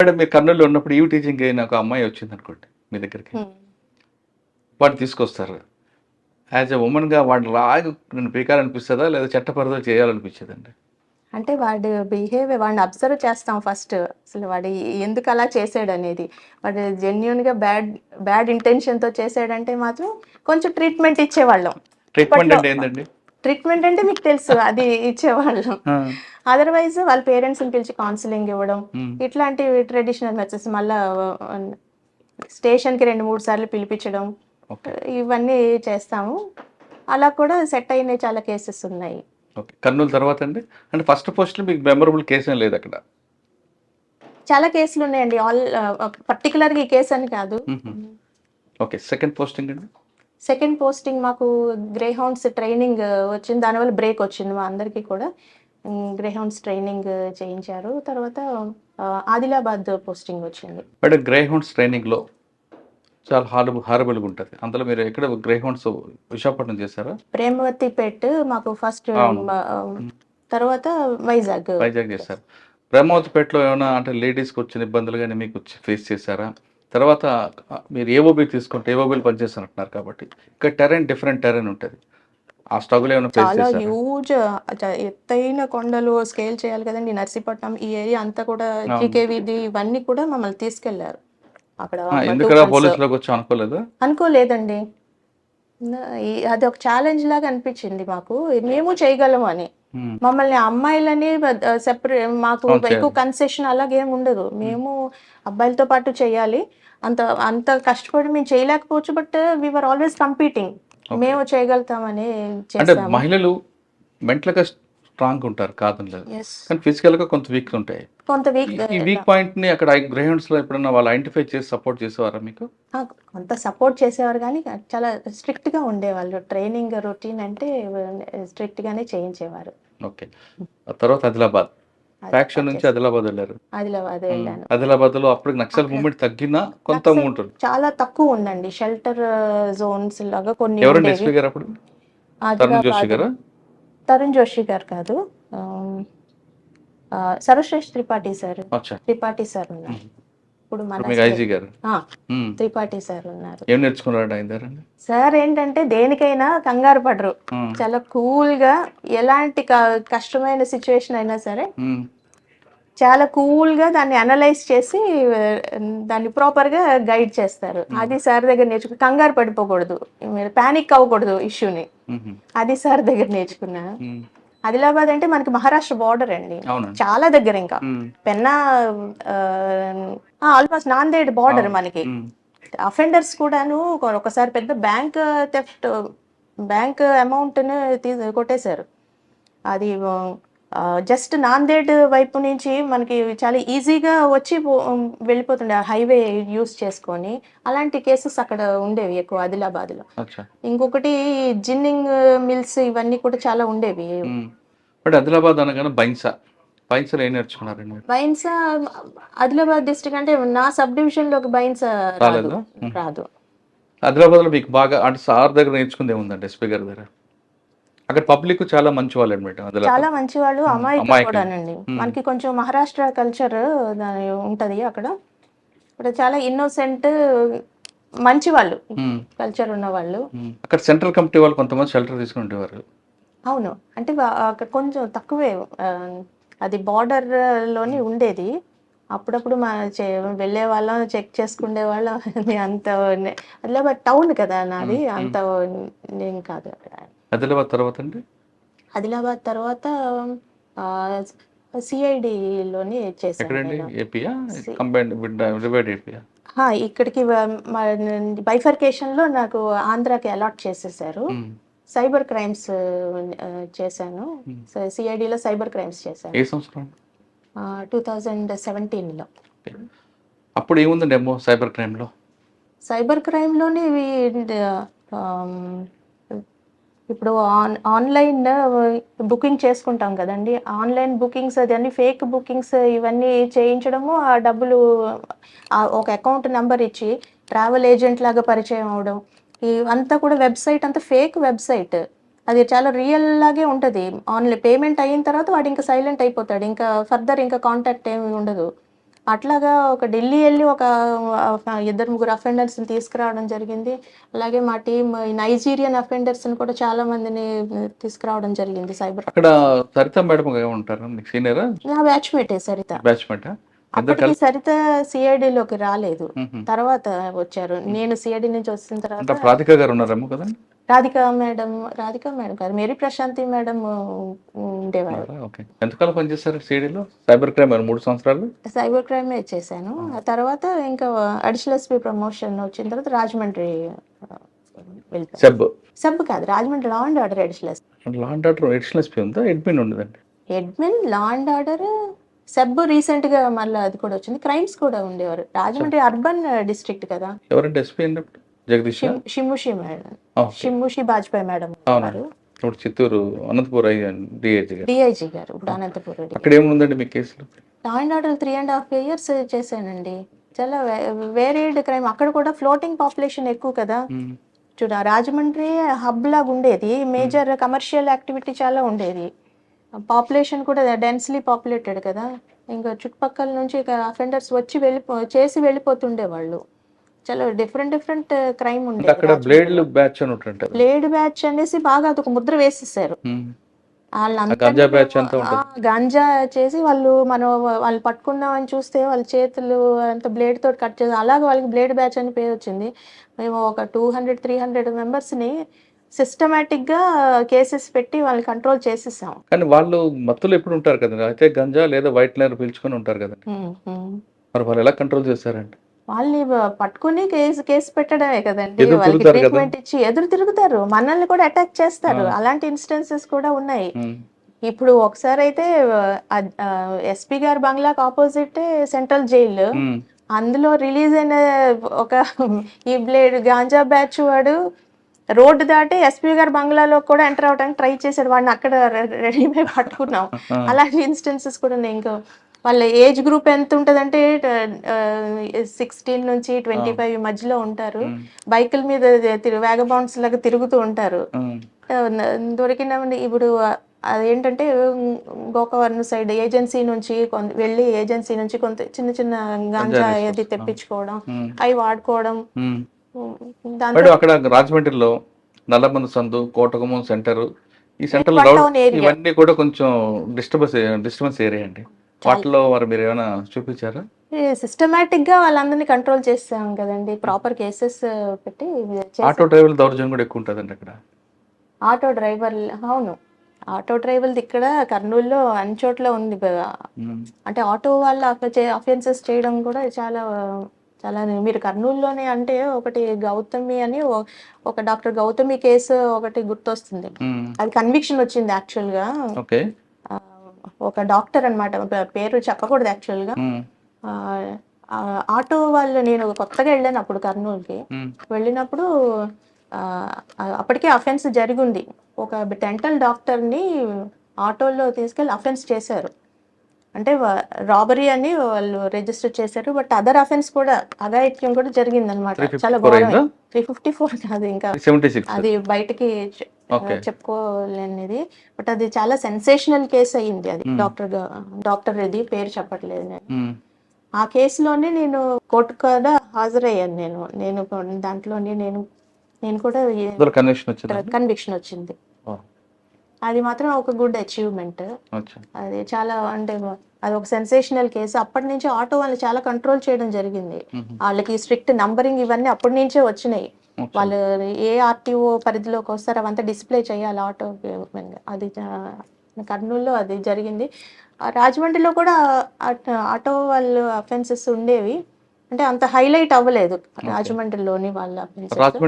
Madam మీరు కర్నూలులో ఉన్నప్పుడు ఈవ్ టీచింగ్ అయిన ఒక అమ్మాయి వచ్చింది అనుకోండి మీ దగ్గరికి. వాడిని తీసుకొస్తారు. యాజ్ ఎ ఉమెన్గా వాడిని లాగా నేను పీకాలనిపిస్తుందా లేదా చట్టపరిధులు చేయాలనిపించదండి? అంటే వాడు బిహేవియర్ వాడిని అబ్జర్వ్ చేస్తాం ఫస్ట్ అసలు వాడు ఎందుకు అలా చేసాడు అనేది. వాడు జెన్యున్గా బ్యాడ్ బ్యాడ్ ఇంటెన్షన్తో చేసాడంటే మాత్రం కొంచెం ట్రీట్మెంట్ ఇచ్చేవాళ్ళం. ట్రీట్మెంట్ అంటే ఏంటండి ట్రీట్మెంట్ అంటే మీకు తెలుసు అది ఇచ్చేవాళ్ళం. అదర్వైజ్ వాళ్ళ పేరెంట్స్ని పిలిచి కౌన్సిలింగ్ ఇవ్వడం ఉమ్, ఇట్లాంటివి ట్రెడిషనల్ మెథడ్స్ మళ్ళా స్టేషన్కి రెండు మూడు సార్లు పిలిపించడం ఇవన్నీ చేస్తాము. అలా కూడా సెట్ అయిన చాలా కేసెస్ ఉన్నాయి. ఓకే. కర్నూలు తర్వాత అండి? అంటే ఫస్ట్ పోస్ట్లో మీకు మెమరబుల్ కేసు ఏం లేదు అక్కడ? చాలా కేసులు ఉన్నాయండి. ఆల్ పర్టికులర్గా ఈ కేసు అని కాదు. ఓకే. సెకండ్ పోస్టింగ్ అండి? సెకండ్ పోస్టింగ్ మాకు గ్రే హౌండ్స్ ట్రైనింగ్ వచ్చింది. దానివల్ల బ్రేక్ వచ్చింది మా అందరికీ కూడా. గ్రే హౌండ్స్ ట్రైనింగ్ చేయించారు. తర్వాత ఆ, ఆదిలాబాద్ పోస్టింగ్ వచ్చింది. మేడం గ్రే హౌండ్స్ ట్రైనింగ్లో చాలా హారబుల్ హారబుల్గా ఉంటుంది. అందులో మీరు ఎక్కడ గ్రే హౌండ్స్ విశాఖపట్నం చేశారా? ప్రేమవతి పెట్ మాకు ఫస్ట్ అవును. తర్వాత వైజాగ్ వైజాగ్ చేశారు. బ్రహ్మవతిపేటలో ఏమైనా అంటే లేడీస్కి వచ్చిన ఇబ్బందులు కానీ మీకు ఫేస్ చేశారా? తర్వాత మీరు ఏఓబి తీసుకుంటే ఏఓబిలు పనిచేస్తున్నట్టున్నారు కాబట్టి ఇక్కడ టెరెన్ డిఫరెంట్ టెరెన్ ఉంటుంది. ఆ స్ట్రగుల్ ఏమైనా చాలా హ్యూజ్ ఎత్తైన కొండలు స్కేల్ చేయాలి కదండి. నర్సీపట్నం ఈ ఏరియా అంతా కూడా. జీకేవిది ఇవన్నీ కూడా మమ్మల్ని తీసుకెళ్ళారు. అక్కడ tokens- పోలీసులోకి వచ్చి అనుకోలేదు? అనుకోలేదండి. అది ఒక ఛాలెంజ్ లాగా అనిపించింది మాకు. మేము చేయగలము అని. మ్మ్. మమ్మల్ని అమ్మాయిలని సెపరేట్ మాకు ఎక్కువ కన్సెషన్ అలాగేం ఉండదు. మేము అబ్బాయిలతో పాటు చేయాలి. అంత అంత కష్టపడి మేము చేయలేకపోవచ్చు బట్ వీఆర్ ఆల్వేస్ కంపీటింగ్ మేము చేయగలుగుతామని అంటే మహిళలు మెంటల్గా స్ట్రాంగ్ ఉంటారు కాదని లేదు Yes. కానీ ఫిజికల్గా కొంత వీక్ ఉంటాయి కొంత వీక్ ఈ- వీక్ పాయింట్ని అక్కడ గ్రహౌండ్స్లో ఎప్పుడన్నా వాళ్ళు ఐడెంటిఫై చేసి సపోర్ట్ చేసేవారా మీకు? కొంత సపోర్ట్ చేసేవారు కానీ చాలా స్ట్రిక్ట్గా ఉండేవాళ్ళు. ట్రైనింగ్ రొటీన్ అంటే స్ట్రిక్ట్ గానే చేయించేవారు. ఓకే. తర్వాత ఆదిలాబాద్. ఫ్యాక్షన్ నుంచి ఆదిలాబాద్ వెళ్ళారు. ఆదిలాబాద్ వెళ్ళాను. ఆదిలాబాద్లో అప్పటికి నక్సల్ మూమెంట్ తగ్గినా కొంత ఉంటుంది చాలా తక్కువ ఉందండి. షెల్టర్ జోన్స్ లాగా కొన్ని ఎవరండి ఎస్పీ గారు అప్పుడు? తరుణ్ జోషి గారు? తరుణ్ జోషి గారు కాదు. సర్వశ్రేష్ త్రిపాఠి సార్. త్రిపాఠి సార్ ఉన్నారు. ఇప్పుడు మన. త్రిపాఠి సార్ ఉన్నారు. ఏం దగ్గర సార్ ఏంటంటే దేనికైనా కంగారు పడరు. చాలా కూల్గా ఎలాంటి కష్టమైన సిచ్యువేషన్ అయినా సరే. చాలా కూల్గా దాన్ని అనలైజ్ చేసి దాన్ని ప్రాపర్గా గైడ్ చేస్తారు. అది సార్ దగ్గర నేర్చుకు కంగారు పడిపోకూడదు. మీరు పానిక్ అవ్వకూడదు ఇష్యూని. అది సార్ దగ్గర నేర్చుకున్నా. ఆదిలాబాద్ అంటే మనకి మహారాష్ట్ర బార్డర్ అండి. చాలా దగ్గర ఇంకా. పెన్నా ఆల్మోస్ట్ నాందేడ్ బార్డర్ మనకి. అఫెండర్స్ కూడాను ఒక- ఒకసారి పెద్ద బ్యాంక్ థెఫ్ట్ బ్యాంక్ అమౌంట్ కొట్టేశారు. అది జస్ట్ నాందేడ్ వైపు నుంచి మనకి చాలా ఈజీగా వచ్చి వెళ్ళిపోతుండే హైవే యూస్ చేసుకొని. అలాంటి కేసెస్ అక్కడ ఉండేవి ఎక్కువ ఆదిలాబాద్లో. ఇంకొకటి జిన్నింగ్ మిల్స్ ఇవన్నీ కూడా చాలా ఉండేవి. బట్ ఆదిలాబాద్ అనగానే బైన్సా. బైన్సాలో ఏం నేర్చుకున్నారండి బైన్సా ఆదిలాబాద్ డిస్ట్రిక్ట్ అంటే నా సబ్ డివిజన్లోకి బైన్సా రాదు? రాదు. ఆదిలాబాద్లో మీకు బాగా అంటే సార్ దగ్గర నేర్చుకుంది ఏముందండి ఎస్పీ గారి దగ్గర? అక్కడ పబ్లిక్ చాలా మంచి వాళ్ళు అనమాట చాలా మంచి వాళ్ళు అమాయకులు. కూడానండి. మనకి కొంచెం మహారాష్ట్ర కల్చర్ ఉంటది అక్కడ. ఇక్కడ చాలా ఇన్నోసెంట్ మంచి వాళ్ళు. కల్చర్ ఉన్న వాళ్ళు. అక్కడ సెంట్రల్ కమిటీ వాళ్ళు కొంతమంది షెల్టర్ తీసుకుని ఉండేవారు అవును. అంటే అక్కడ కొంచెం తక్కువే అది border లోని ఉండేది. అప్పుడప్పుడు మా వెళ్ళే వాళ్ళం చెక్ చేసుకునే వాళ్ళం. అంత టౌన్ కదా నాది. అంత నేను కాదు ఆదిలాబాద్ తర్వాత అండి? ఆదిలాబాద్ తర్వాత సిఐడిలోని చేశాను. ఏపీయా? కంబైన్డ్ డివైడ్ ఏపీయా? ఇక్కడికి బైఫర్కేషన్లో నాకు ఆంధ్రాకి అలాట్ చేసేసారు. సైబర్ క్రైమ్స్ చేశాను. సిఐడిలో సైబర్ క్రైమ్స్ చేశాను. ఏ సంవత్సరం టూ థౌజండ్ సెవెంటీన్లో. అప్పుడు ఏముందండి ఏమో సైబర్ క్రైమ్లో? సైబర్ క్రైమ్లోని ఇవి ఇప్పుడు ఆన్ ఆన్లైన్ బుకింగ్ చేసుకుంటాం కదండి. ఆన్లైన్ బుకింగ్స్ అదన్నీ ఫేక్ బుకింగ్స్ ఇవన్నీ చేయించడము ఆ డబ్బులు ఒక అకౌంట్ నెంబర్ ఇచ్చి ట్రావెల్ ఏజెంట్ లాగా పరిచయం అవడం ఇవంతా కూడా వెబ్సైట్ అంతా ఫేక్ వెబ్సైట్. అది చాలా రియల్ లాగే ఉంటుంది. ఆన్లైన్ పేమెంట్ అయిన తర్వాత వాడు ఇంకా సైలెంట్ అయిపోతాడు. ఇంకా ఫర్దర్ ఇంకా కాంటాక్ట్ ఏమి ఉండదు. అట్లాగా ఒక ఢిల్లీ వెళ్ళి ఒక ఇద్దరు ముగ్గురు అఫెండర్స్ని తీసుకురావడం జరిగింది. అలాగే మా టీం నైజీరియన్ అఫెండర్స్ని కూడా చాలా మందిని తీసుకురావడం జరిగింది సైబర్ అక్కడ సరిత మేడం ఉంటారు? సీనియరా? నా బ్యాచ్మేటే సరిత. బ్యాచ్మెంట్ ఇద్దరు అప్పటికి సరిత సిఐడిలోకి రాలేదు. తర్వాత వచ్చారు. నేను సిఐడి నుంచి వచ్చిన తర్వాత రాధిక గారు ఉన్నారేమో కదా? రాధిక మేడం రాధిక మేడం కాదు మేరీ ప్రశాంతి మేడం ఉండేవారు. ఓకే. ఎంతకాలం సిడీలో? సైబర్ క్రైమ్ మూడు సంవత్సరాలు? సైబర్ క్రైమ్ చేశాను. ఆ తర్వాత ఇంకా అడిషనల్ ఎస్పీ ప్రమోషన్ వచ్చిన తర్వాత రాజమండ్రి సెబ్. సబ్ కాదు Rajahmundry law and order additional. Law and order additional SP ఉందా? అడ్మిన్ ఉండదండి. Admin law and order sub రీసెంట్గా మళ్ళీ అది కూడా వచ్చింది. క్రైమ్స్ కూడా ఉండేవారు. రాజమండ్రి అర్బన్ డిస్ట్రిక్ట్ కదా. ఎవరంటే ఎస్పీ అన్నప్పుడు జగదీష్? షిమ్- షిముషి మేడం. షిముషి బాజ్పాయ్ మేడం అవునా? ఇప్పుడు చిత్తూరు అనంతపూర్ డిఐజీ గారు. డిఐజీ గారు ఇప్పుడు అనంతపురం అక్కడ ఏముందండి మీ కేసులు? Law and order three and half years చేశానండి. చాలా వేరేడ్ క్రైమ్. అక్కడ కూడా ఫ్లోటింగ్ పాపులేషన్ ఎక్కువ కదా. చూడ రాజమండ్రి హబ్ లాగా ఉండేది. మేజర్ కమర్షియల్ యాక్టివిటీ చాలా ఉండేది. పాపులేషన్ కూడా డెన్స్లీ పాపులేటెడ్ కదా. ఇంకా చుట్టుపక్కల నుంచి అఫెండర్స్ వచ్చి వెళ్ళిపో చేసి వెళ్ళిపోతుండే వాళ్ళు చాలా డిఫరెంట్ డిఫరెంట్ క్రైమ్ ఉండేది అక్కడ బ్లేడ్లు బ్యాచ్ అని బ్లేడ్ బ్యాచ్ అనేసి బాగా అదొక ముద్ర వేసేసారు. గంజా చేసి వాళ్ళు మనం వాళ్ళు పట్టుకుందామని చూస్తే వాళ్ళ చేతులు అంత బ్లేడ్ తోటి కట్ చేసి అలాగే వాళ్ళకి బ్లేడ్ బ్యాచ్ అని పేరు వచ్చింది. మేము ఒక టూ హండ్రెడ్ త్రీ హండ్రెడ్ మెంబర్స్ని సిస్టమేటిక్గా కేసెస్ పెట్టి వాళ్ళని కంట్రోల్ చేసేసాం. కానీ వాళ్ళు మత్తులు ఎప్పుడు ఉంటారు కదా అయితే గంజా లేదా వైట్ లైనర్ పీల్చుకొని ఉంటారు కదా ఉమ్, ఉమ్. మరి వాళ్ళు ఎలా కంట్రోల్ చేస్తారండి? వాళ్ళని పట్టుకుని కేసు కేసు పెట్టడమే కదండి వాళ్ళకి. ట్రీట్మెంట్ ఇచ్చి ఎదురు తిరుగుతారు మనల్ని కూడా అటాక్ చేస్తారు. అలాంటి ఇన్స్టెన్సెస్ కూడా ఉన్నాయి. ఇప్పుడు ఒకసారి అయితే ఎస్పీ గారి బంగ్లాకి ఆపోజిట్ సెంట్రల్ జైలు. అందులో రిలీజ్ అయిన ఒక ఈ బ్లేడ్ గాంజా బ్యాచ్ వాడు రోడ్డు దాటి ఎస్పీ గారి బంగ్లాలో కూడా ఎంటర్ అవడానికి ట్రై చేశాడు వాడిని అక్కడ రెడీ అయి పట్టుకున్నాం. అలాంటి ఇన్స్టెన్సెస్ కూడా ఉన్నాయి ఇంకా వాళ్ళ ఏజ్ గ్రూప్ ఎంత ఉంటుందంటే సిక్స్టీన్ నుంచి ట్వంటీ ఫైవ్ మధ్యలో ఉంటారు. బైకుల మీద వేగబౌండ్స్ లాగా తిరుగుతూ ఉంటారు. దొరికిన ఇప్పుడు అదేంటంటే గోకవరం సైడ్ ఏజెన్సీ నుంచి కొంత వెళ్ళి ఏజెన్సీ నుంచి కొంత చిన్న చిన్న గాంజా తీసుకొస్తాం. తెప్పించుకోవడం. అవి వాడుకోవడం. అక్కడ రాజమండ్రిలో నల్లమన్న సందు కోటగుమ్మం సెంటర్ ఈ సెంటర్. ఇవన్నీ కూడా కొంచెం డిస్టర్బెన్స్ డిస్టర్బెన్స్ ఏరియా అండి. వాటిలో మరి మీరు ఏమైనా చూపించారా? సిస్టమేటిక్గా వాళ్ళందరినీ కంట్రోల్ చేస్తాం కదండి. ప్రాపర్ కేసెస్ పెట్టి. ఆటో డ్రైవర్ల దౌర్జన్యం కూడా ఎక్కువ ఉంటుందండి అక్కడ. ఆటో డ్రైవర్ అవును. ఆటో డ్రైవర్ది ఇక్కడ కర్నూలులో అన్ని చోట్ల ఉంది. అంటే ఆటో వాళ్ళు అఫెన్సెస్ చేయడం కూడా చాలా చాలా మీరు కర్నూలులోనే అంటే ఒకటి గౌతమి అని ఒక డాక్టర్ గౌతమి కేసు ఒకటి గుర్తొస్తుంది. అది కన్విక్షన్ వచ్చింది యాక్చువల్గా ఓకే. ఒక డాక్టర్ అనమాట పేరు చెప్పకూడదు యాక్చువల్గా. ఆటో వాళ్ళు నేను కొత్తగా వెళ్ళాను అప్పుడు కర్నూలుకి. వెళ్ళినప్పుడు అప్పటికే అఫెన్స్ జరిగింది. ఒక డెంటల్ డాక్టర్ని ఆటోలో తీసుకెళ్ళి అఫెన్స్ చేశారు. అంటే రాబరీ అని వాళ్ళు రిజిస్టర్ చేశారు బట్ అదర్ అఫెన్స్ కూడా అఘాయిత్యం కూడా జరిగింది అనమాట 354 చాలా ఘోరం అయిందా? త్రీ ఫిఫ్టీ ఫోర్ కాదు ఇంకా. అది బయటకి. చెప్పుకోలేనిది. బట్ అది చాలా సెన్సేషనల్ కేసు అయ్యింది అది. Hmm. డాక్టర్ డాక్టర్ ఇది పేరు చెప్పట్లేదు నేను. మ్మ్. ఆ కేసులోనే నేను కోర్టు కూడా హాజరయ్యాను నేను. నేను దాంట్లోనే నేను నేను కూడా కన్విక్షన్ వచ్చింది. అది మాత్రం ఒక గుడ్ అచీవ్మెంట్ అది చాలా అంటే అది ఒక సెన్సేషనల్ కేసు అప్పటి నుంచి ఆటో వాళ్ళు చాలా కంట్రోల్ చేయడం జరిగింది. వాళ్ళకి స్ట్రిక్ట్ నంబరింగ్ ఇవన్నీ అప్పటి నుంచే వచ్చినాయి. వాళ్ళు ఏ ఆర్టీఓ పరిధిలోకి వస్తారో అవంతా డిస్ప్లే చేయాలి ఆటో అది కర్నూలులో అది జరిగింది. రాజమండ్రిలో కూడా ఆట- వాళ్ళు అఫెన్సెస్ ఉండేవి. అంటే అంత హైలైట్ అవ్వలేదు రాజమండ్రిలోని వాళ్ళ